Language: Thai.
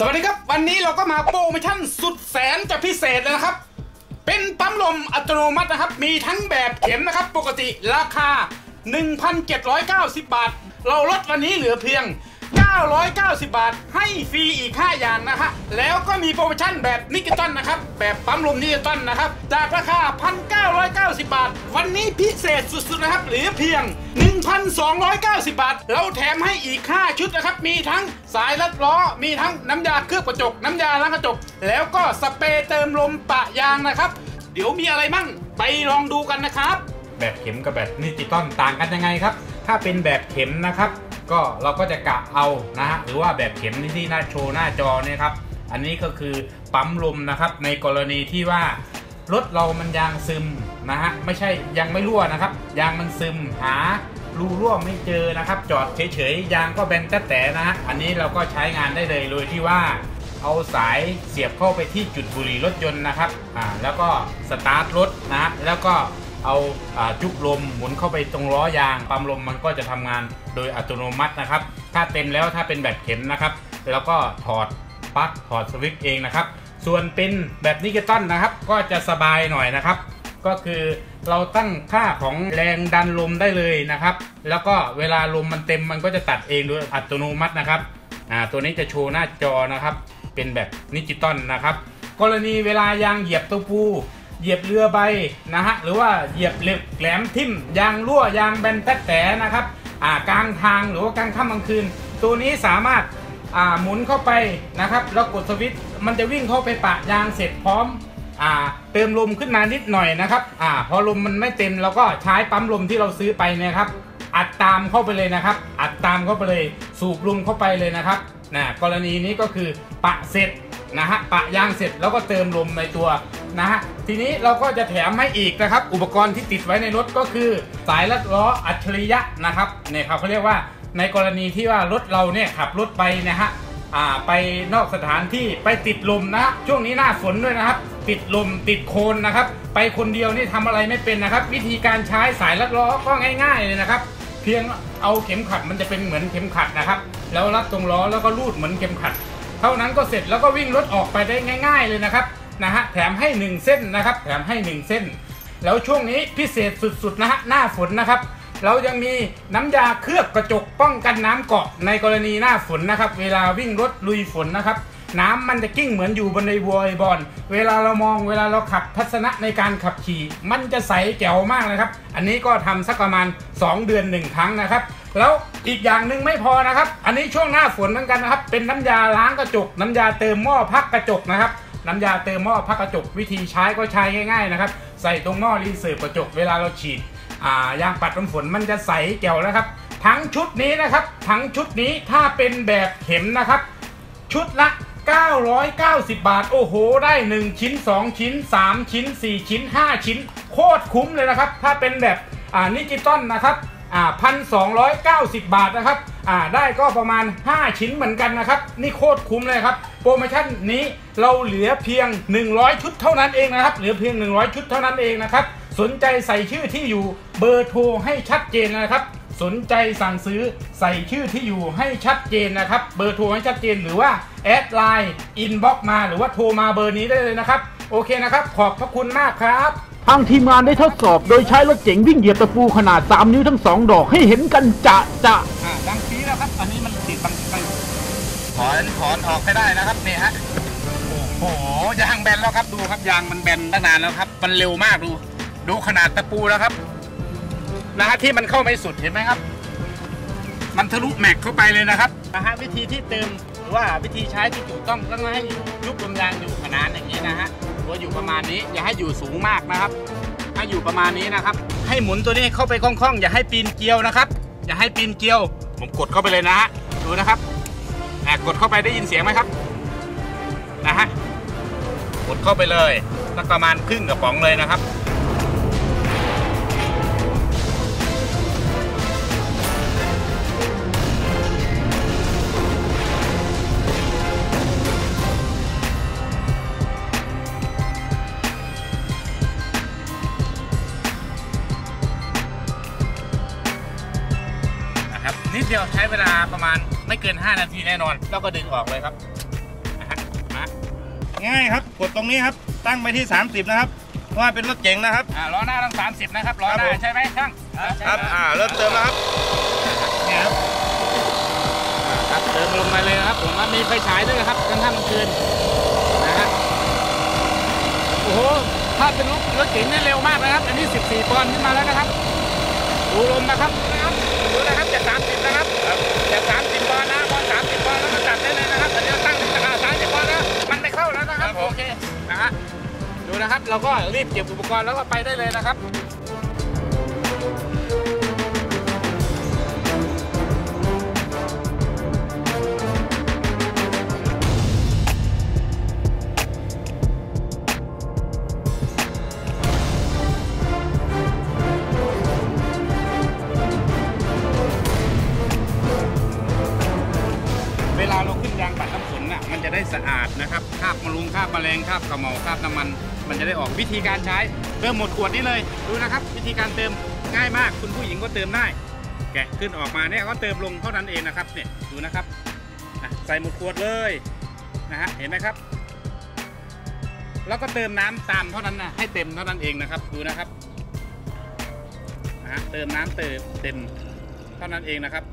สวัสดีครับ วันนี้เราก็มาโปรโมชั่นสุดแสนจะพิเศษเลยนะครับ เป็นปั๊มลมอัตโนมัตินะครับ มีทั้งแบบเข็มนะครับ ปกติราคา 1,790 บาท เราลดวันนี้เหลือเพียง 990 บาท ให้ฟรีอีก 5 อย่างนะฮะ แล้วก็มีโปรโมชั่นแบบนิกิตอนนะครับ แบบปั๊มลมนิกิตอนนะครับ จากราคา 1,990 บาท วันนี้พิเศษสุดๆนะครับ เหลือเพียง 1,290 บาท เราแถมให้อีก 5 ชุดนะครับ มีทั้งสายรัดล้อ มีทั้งน้ำยาเคลือบกระจก น้ำยาล้างกระจก แล้วก็สเปรย์เติมลมปะยางนะครับ เดี๋ยวมีอะไรมั่ง ไปลองดูกันนะครับ แบบเข็มกับแบบดิจิตอลต่างกันยังไงครับ ถ้าเป็นแบบเข็มนะครับ ก็เราก็จะกะเอานะฮะหรือว่าแบบเข็มที่หน้าโชว์หน้าจอเนี่ยครับอันนี้ก็คือปั๊มลมนะครับ ในกรณีที่ว่ารถเรามันยางซึมนะฮะไม่ใช่ยังไม่รั่วนะครับ ยางมันซึมหารูรั่วไม่เจอนะครับ จอดเฉยๆยางก็แบนแต่แต่นะฮะอันนี้เราก็ใช้งานได้เลยโดยที่ว่าเอาสายเสียบเข้าไปที่จุดบุหรี่รถยนต์นะครับอ่าแล้วก็สตาร์ทรถนะฮะแล้วก็ เอาจุกลมหมุนเข้าไปตรงล้อยางปั๊มลมมันก็จะทำงานโดยอัตโนมัตินะครับ ถ้าเต็มแล้วถ้าเป็นแบบเข็มนะครับ แล้วก็ถอดปลั๊กถอดสวิตช์เองนะครับ ส่วนเป็นแบบนิกตันนะครับ ก็จะสบายหน่อยนะครับ ก็คือเราตั้งค่าของแรงดันลมได้เลยนะครับ แล้วก็เวลาลมมันเต็มมันก็จะตัดเองโดยอัตโนมัตินะครับอ่าตัวนี้จะโชว์หน้าจอนะครับ เป็นแบบดิจิตอลนะครับ กรณีเวลายางเหยียบตัวปู เหยียบเรือใบนะฮะหรือว่าเหยียบเหล็กแหลมทิ่มยางรั่วยางแบนแต๊ะแตนะครับอ่ากลางทางหรือว่ากลางค่ำกลางคืน ตัวนี้สามารถอ่าหมุนเข้าไปนะครับแล้วกดสวิตช์มันจะวิ่งเข้าไปปะยางเสร็จพร้อมอ่าเติมลมขึ้นมานิดหน่อยนะครับอ่าพอลมมันไม่เต็มเราก็ใช้ปั๊มลมที่เราซื้อไปเนยครับอัดตามเข้าไปเลยนะครับ อัดตามเข้าไปเลยสูบลมเข้าไปเลยนะครับนะกรณีนี้ก็คือปะเสร็จนะฮะปะยางเสร็จแล้วก็เติมลมในตัว นะฮะทีนี้เราก็จะแถมให้อีกนะครับ อุปกรณ์ที่ติดไว้ในรถก็คือสายรัดล้ออัจฉริยะนะครับเนี่ยครับเขาเรียกว่าในกรณีที่ว่ารถเราเนี่ยขับรถไปนะฮะอ่าไปนอกสถานที่ไปติดลมนะ ช่วงนี้หน้าฝนด้วยนะครับ ติดลมติดโคลนนะครับ ไปคนเดียวนี่ทำอะไรไม่เป็นนะครับ วิธีการใช้สายรัดล้อก็ง่ายๆเลยนะครับ เพียงเอาเข็มขัดมันจะเป็นเหมือนเข็มขัดนะครับ แล้วรัดตรงล้อแล้วก็ลูดเหมือนเข็มขัด เท่านั้นก็เสร็จแล้วก็วิ่งรถออกไปได้ง่าย ๆเลยนะครับ นะฮะแถมให้ 1 เส้นนะครับแถมให้ 1 เส้น แล้วช่วงนี้พิเศษสุดๆนะฮะหน้าฝนนะครับ เรายังมีน้ำยาเคลือบกระจกป้องกันน้ำเกาะในกรณีหน้าฝนนะครับ เวลาวิ่งรถลุยฝนนะครับน้ำมันจะกิ้งเหมือนอยู่บนในวอยบอล เวลาเรามองเวลาเราขับทัศนะในการขับขี่ มันจะใสแจ๋วมากนะครับ อันนี้ก็ทำสักประมาณ 2 เดือน 1 ครั้งนะครับ แล้วอีกอย่างหนึ่งไม่พอนะครับ อันนี้ช่วงหน้าฝนเหมือนกันนะครับ เป็นน้ำยาล้างกระจก น้ำยาเติมหม้อพักกระจกนะครับ น้ำยาเติมหม้อพักกระจกวิธีใช้ก็ใช้ง่ายๆนะครับ ใส่ตรงหม้อรีเสิร์ฟกระจกเวลาเราฉีดยางปัดน้ำฝนมันจะใสแจ๋วนะครับ ทั้งชุดนี้นะครับ ทั้งชุดนี้ถ้าเป็นแบบเข็มนะครับ ชุดละ 990 บาท โอ้โห ได้ 1 ชิ้น 2 ชิ้น 3 ชิ้น 4 ชิ้น 5 ชิ้น โคตรคุ้มเลยนะครับ ถ้าเป็นแบบนิจิตอลนะครับพันสองร้อยเก้าสิบบาทนะครับ ได้ก็ประมาณ 5 ชิ้นเหมือนกันนะครับ นี่โคตรคุ้มเลยครับ ปรโมชั่นนี้เราเหลือเพียง 100 ชุดเท่านั้นเองนะครับ เหลือเพียง 100 ชุดเท่านั้นเองนะครับ สนใจใส่ชื่อที่อยู่เบอร์โทรให้ชัดเจนนะครับ สนใจสั่งซื้อใส่ชื่อที่อยู่ให้ชัดเจนนะครับ เบอร์โทรให้ชัดเจนหรือว่าแอดไลน์อินบ็อกมาหรือว่าโทรมาเบอร์นี้ได้เลยนะครับ โอเคนะครับ ขอบพระคุณมากครับทางทีมงานได้ทดสอบโดยใช้รถเจ๋งวิ่งเหยียบตะปูขนาด 3 นิ้วทั้ง 2 ดอกให้เห็นกันจะจะอ่าดังปีแล้วครับอันนี้มันติดบังบัง ถอนถอนออกให้ได้นะครับนี่ฮะโอ้โหยางแบนแล้วครับดูครับยางมันแบนตั้งนานแล้วครับ มันเร็วมากดู ดูขนาดตะปูแล้วครับนะฮะที่มันเข้าไม่สุดเห็นไหมครับ มันทะลุแม็กเข้าไปเลยนะครับนะฮะวิธีที่เติมหรือว่าวิธีใช้ที่ถูกต้องต้องให้ยุบลมยางอยู่ขนาดอย่างนี้นะฮะตัวอยู่ประมาณนี้อย่าให้อยู่สูงมากนะครับให้อยู่ประมาณนี้นะครับ ให้หมุนตัวนี้เข้าไปคล่องๆ อย่าให้ปีนเกลียวนะครับ อย่าให้ปีนเกลียว ผมกดเข้าไปเลยนะฮะดูนะครับ อะกดเข้าไปได้ยินเสียงไหมครับนะฮะกดเข้าไปเลยสักประมาณครึ่งกระป๋องเลยนะครับ นะครับนิดเดียวใช้เวลาประมาณไม่เกิน 5 นาทีแน่นอน แล้วก็ดึงออกเลยครับนะง่ายครับกดตรงนี้ครับตั้งไปที่ 30 นะครับเพราะว่าเป็นรถเก๋งนะครับอ่าล้อหน้าต้อง30 นะครับล้อหน้าครับผมใช่ไหมช่างครับอ่าเริ่มเติมแล้วครับเนี่ยครับครับเติมลงมาเลยนะครับผมว่ามีไฟฉายด้วยนะครับกลางค่ำกลางคืนนะฮะโอ้โหถ้าเป็นรถรถเก๋งนี่เร็วมากนะครับ อันนี้ 14ปอนด์ขึ้นมาแล้วนะครับ ดูลมนะครับนะครับดูนะครับจาก30นะครับจาก30ปอนด์นะพอ30ปอนด์แล้วก็ตัดได้เลยนะครับอันนี้เราตั้งที่ราคา30ปอนด์นะมันไม่เข้าแล้วนะครับโอเคนะฮะดูนะครับเราก็รีบเก็บอุปกรณ์แล้วก็ไปได้เลยนะครับ ฝนน่ะมันจะได้สะอาดนะครับคราบมะรุงคราบแมลงคราบกระเหมาคราบน้ำมัน มันจะได้ออกวิธีการใช้เติมหมดขวดนี้เลยดูนะครับ วิธีการเติมง่ายมาก คุณผู้หญิงก็เติมได้ แกะขึ้นออกมาเนี่ยก็เติมลงเท่านั้นเองนะครับเนี่ยดูนะครับใส่หมดขวดเลยนะฮะเห็นไหมครับ แล้วก็เติมน้ำตามเท่านั้นนะให้เต็มเท่านั้นเองนะครับดูนะครับนะฮะเติมน้ำเติมเต็มเท่านั้นเองนะครับ